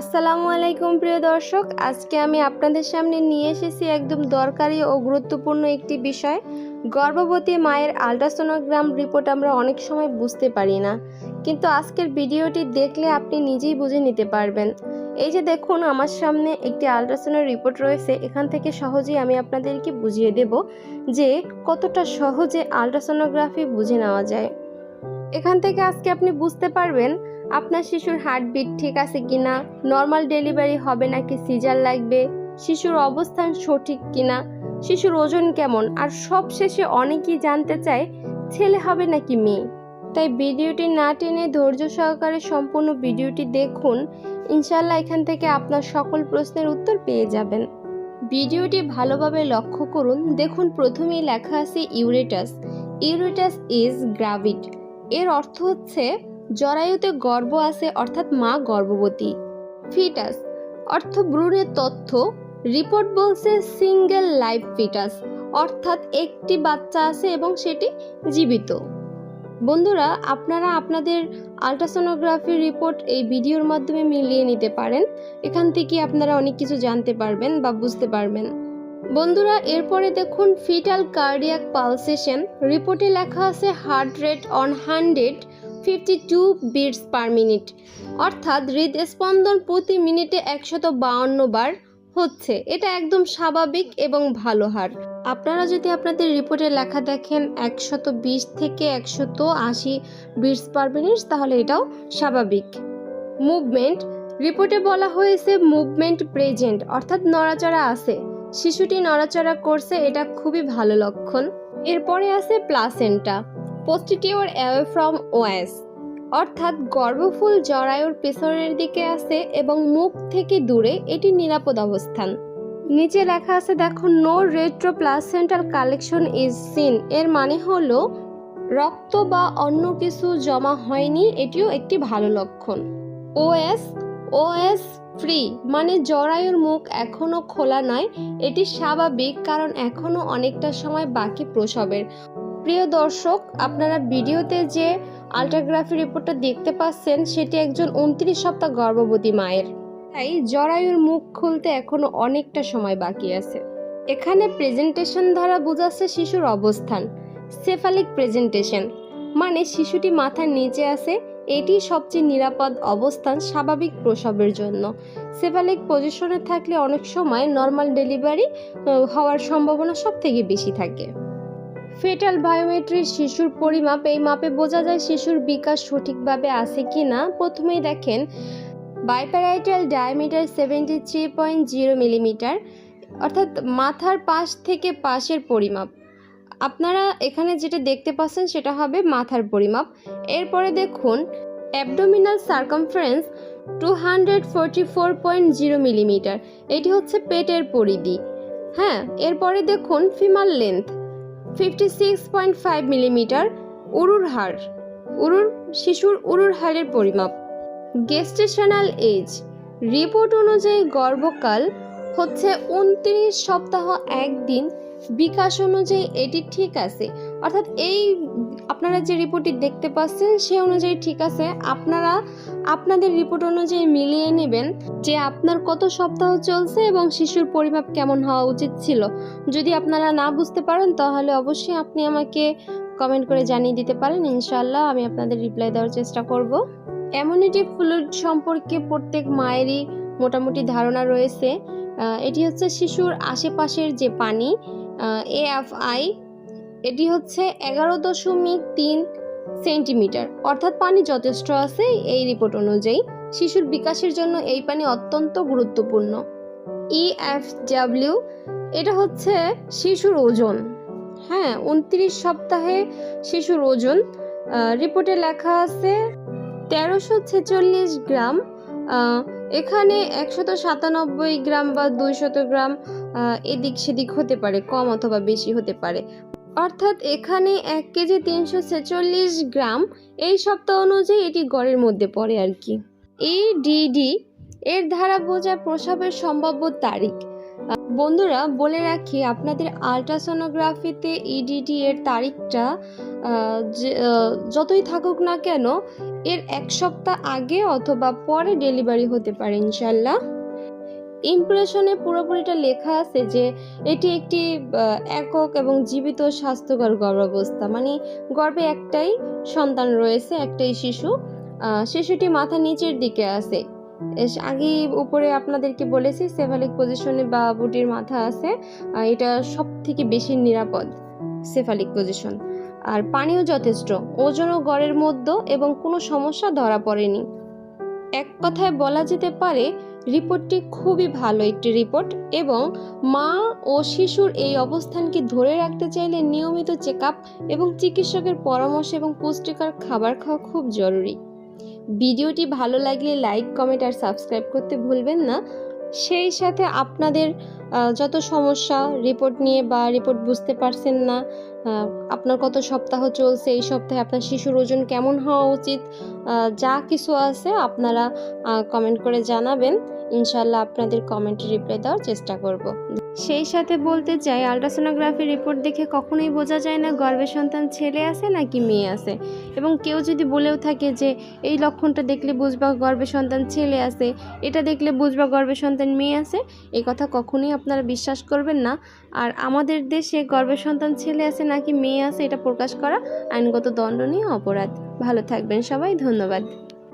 আসসালামু আলাইকুম প্রিয় দর্শক, আজকে আমি আপনাদের সামনে নিয়ে এসেছি একদম দরকারি ও গুরুত্বপূর্ণ একটি বিষয়। গর্ভবতী মায়ের আল্ট্রাসোনোগ্রাম রিপোর্ট আমরা অনেক সময় বুঝতে পারি না, কিন্তু আজকের ভিডিওটি দেখলে আপনি নিজেই বুঝে নিতে পারবেন। এই যে দেখুন, আমার সামনে একটি আল্ট্রাসাউন্ডের রিপোর্ট রয়েছে, এখান থেকে সহজেই আমি আপনাদেরকে বুঝিয়ে দেব যে কতটা সহজে আল্ট্রাসোনোগ্রাফি বুঝে নেওয়া যায়। এখান থেকে আজকে আপনি বুঝতে পারবেন আপনার শিশুর হার্টবিট ঠিক আছে কিনা? নর্মাল ডেলিভারি হবে নাকি সিজার লাগবে? শিশুর অবস্থান সঠিক কিনা? শিশুর ওজন কেমন? আর সব শেষে অনেকেই জানতে চায়, ছেলে হবে নাকি মেয়ে? তাই ভিডিওটি না টেনে ধৈর্য সহকারে সম্পূর্ণ ভিডিওটি দেখুন। ইনশাল্লাহ এখান থেকে আপনার সকল প্রশ্নের উত্তর পেয়ে যাবেন। ভিডিওটি ভালোভাবে লক্ষ্য করুন। দেখুন, প্রথমেই লেখা আছে ইউরেটাস। ইউরেটাস ইজ গ্রাভিড এর অর্থ হচ্ছে জরায়ুতে গর্ভ আছে অর্থাৎ মা গর্ভবতী। ফিটাস, অর্থ ভ্রূণের তথ্য, রিপোর্ট বলছে সিঙ্গেল লাইফ ফিটাস, অর্থাৎ একটি বাচ্চা আছে এবং সেটি জীবিত। বন্ধুরা, আপনারা আপনাদের আলট্রাসোনোগ্রাফি রিপোর্ট এই ভিডিওর মাধ্যমে মিলিয়ে নিতে পারেন। এখান থেকে আপনারা অনেক কিছু জানতে পারবেন বা বুঝতে পারবেন। বন্ধুরা, এরপরে দেখুন, ফিটাল কার্ডিয়াক পালসেশন। রিপোর্টে লেখা আছে heart rate one hundred fifty two beats per minute. অর্থাৎ হৃদস্পন্দন প্রতি মিনিটে একশত বার হচ্ছে। এটা একদম স্বাভাবিক এবং ভালো হার। আপনারা যদি আপনাদের রিপোর্টে লেখা দেখেন একশত বিশ থেকে একশত আশি বিটস পার মিনিট, তাহলে এটাও স্বাভাবিক। মুভমেন্ট, রিপোর্টে বলা হয়েছে মুভমেন্ট প্রেজেন্ট, অর্থাৎ নড়াচড়া আছে। শিশুটি নড়াচড়া করছে, এটা খুবই ভালো লক্ষণ। এরপরে আছে placenta. Posterior away from OS অর্থাৎ গর্ভফুল জরায়ুর পেছনের দিকে আছে এবং মুখ থেকে দূরে এটি নিরাপদ অবস্থান। নিচে লেখা আছে, দেখো, no retro placental collection is seen. এর মানে হলো, রক্ত বা অন্য কিছু জমা হয়নি, এটিও একটি ভালো লক্ষণ। ওএস ওএস ফ্রি মানে জরায়ুর মুখ এখনও খোলা নয়, এটি স্বাভাবিক, কারণ এখনও অনেকটা সময় বাকি প্রসবের। প্রিয় দর্শক, আপনারা ভিডিওতে যে আল্ট্রাগ্রাফি রিপোর্টটা দেখতে পাচ্ছেন, সেটি একজন উনত্রিশ সপ্তাহ গর্ভবতী মায়ের। তাই জরায়ুর মুখ খুলতে এখনও অনেকটা সময় বাকি আছে। এখানে প্রেজেন্টেশন দ্বারা বোঝাচ্ছে শিশুর অবস্থান সেফালিক প্রেজেন্টেশন মানে শিশুটি মাথার নিচে আছে, এটি সবচেয়ে নিরাপদ অবস্থান স্বাভাবিক প্রসবের জন্য। সেফালিক পজিশনে থাকলে অনেক সময় নর্মাল ডেলিভারি হওয়ার সম্ভাবনা সব থেকে বেশি থাকে। ফেটাল বায়োমেট্রিক শিশুর পরিমাপ, এই মাপে বোঝা যায় শিশুর বিকাশ সঠিকভাবে আছে কি না প্রথমেই দেখেন biparietal diameter seventy three point zero millimeter অর্থাৎ মাথার পাশ থেকে পাশের পরিমাপ। আপনারা এখানে যেটা দেখতে পাচ্ছেন সেটা হবে মাথার পরিমাপ। এরপরে দেখুন abdominal circumference two hundred forty four point zero millimeter এটি হচ্ছে পেটের পরিধি। হ্যাঁ এরপরে দেখুন femur length fifty six point five millimeter উরুর হাড়। উরুর, শিশুর উরুর হাড়ের পরিমাপ। গেস্টেশনাল এজ রিপোর্ট অনুযায়ী গর্ভকাল হচ্ছে উনত্রিশ সপ্তাহ একদিন বিকাশ অনুযায়ী এটি ঠিক আছে। অর্থাৎ এই আপনারা যে রিপোর্টটি দেখতে পাচ্ছেন, সে অনুযায়ী ঠিক আছে। আপনারা, আপনাদের রিপোর্ট অনুযায়ী মিলিয়ে নেবেন যে আপনার কত সপ্তাহ চলছে এবং শিশুর পরিমাপ কেমন হওয়া উচিত ছিল। যদি আপনারা না বুঝতে পারেন, তাহলে অবশ্যই আপনি আমাকে কমেন্ট করে জানিয়ে দিতে পারেন। ইনশাল্লাহ আমি আপনাদের রিপ্লাই দেওয়ার চেষ্টা করব। অ্যামোনিটি ফ্লুইড সম্পর্কে প্রত্যেক মায়েরই মোটামুটি ধারণা রয়েছে। এটি হচ্ছে শিশুর আশেপাশের যে পানি এএফআই এটি হচ্ছে এগারো দশমিক তিন সেন্টিমিটার। অর্থাৎ পানি যথেষ্ট আছে এই রিপোর্ট অনুযায়ী। শিশুর বিকাশের জন্য এই পানি অত্যন্ত গুরুত্বপূর্ণ। ইএফডাব্লিউ এটা হচ্ছে শিশুর ওজন। হ্যাঁ উনত্রিশ সপ্তাহে শিশুর ওজন। রিপোর্টে লেখা আছে তেরোশো ছেচল্লিশ গ্রাম। এখানে একশত সাতানব্বই গ্রাম বা দুইশত গ্রাম এদিক সেদিক হতে পারে, কম অথবা বেশি হতে পারে। অর্থাৎ এখানে এক কেজি তিনশো ছেচল্লিশ গ্রাম, এই সপ্তাহ অনুযায়ী এটি গড়ের মধ্যে পড়ে আর কি। ইডিডি এর ধারা বোঝা প্রসাবের সম্ভাব্য তারিখ। বন্ধুরা, বলে রাখি, আপনাদের আলট্রাসোনোগ্রাফিতে ইডিডি এর তারিখটা যতই থাকুক না কেন, এর এক সপ্তাহ আগে অথবা পরে ডেলিভারি হতে পারে ইনশাল্লাহ ইমপ্রেশনে পুরোপুরিটা লেখা আছে যে, এটি একটি একক এবং জীবিত স্বাস্থ্যকর গর্ভাবস্থা। মানে গর্ভে একটাই সন্তান রয়েছে, একটাই শিশু শিশুটি মাথা নিচের দিকে আছে। এস, আগে উপরে আপনাদেরকে বলেছি সেফালিক পজিশনে বা বুটির মাথা আছে এটা সব থেকে বেশি নিরাপদ সেফালিক পজিশন আর পানিও যথেষ্ট, ওজনও গড়ের মধ্যে এবং কোনো সমস্যা ধরা পড়েনি। এক কথায় বলা যেতে পারে, রিপোর্টটি খুবই ভালো একটি রিপোর্ট এবং মা ও শিশুর এই অবস্থানকে ধরে রাখতে চাইলে নিয়মিত চেক এবং চিকিৎসকের পরামর্শ এবং পুষ্টিকর খাবার খাওয়া খুব জরুরি। ভিডিওটি ভালো লাগলে লাইক, কমেন্ট আর সাবস্ক্রাইব করতে ভুলবেন না। সেই সাথে আপনাদের যত সমস্যা রিপোর্ট নিয়ে বা রিপোর্ট বুঝতে পারছেন না আপনার কত সপ্তাহ চলছে, এই সপ্তাহে আপনার শিশুর ওজন কেমন হওয়া উচিত যা কিছু আছে আপনারা কমেন্ট করে জানাবেন। ইনশাল্লাহ আপনাদের কমেন্টে রিপ্লাই দেওয়ার চেষ্টা করব। সেই সাথে বলতে চাই, আলট্রাসোনোগ্রাফি রিপোর্ট দেখে কখনোই বোঝা যায় না গর্ভের সন্তান ছেলে আছে নাকি মেয়ে আছে। এবং কেউ যদি বলেও থাকে যে, এই লক্ষণটা দেখলে বুঝবা গর্ভে সন্তান ছেলে আছে, এটা দেখলে বুঝবা গর্ভে সন্তান মেয়ে আছে এই কথা কখনোই আপনারা বিশ্বাস করবেন না। আর আমাদের দেশে গর্ভে সন্তান ছেলে আছে নাকি মেয়ে আছে, এটা প্রকাশ করা আইনগত দণ্ডনীয় অপরাধ। ভালো থাকবেন সবাই, ধন্যবাদ।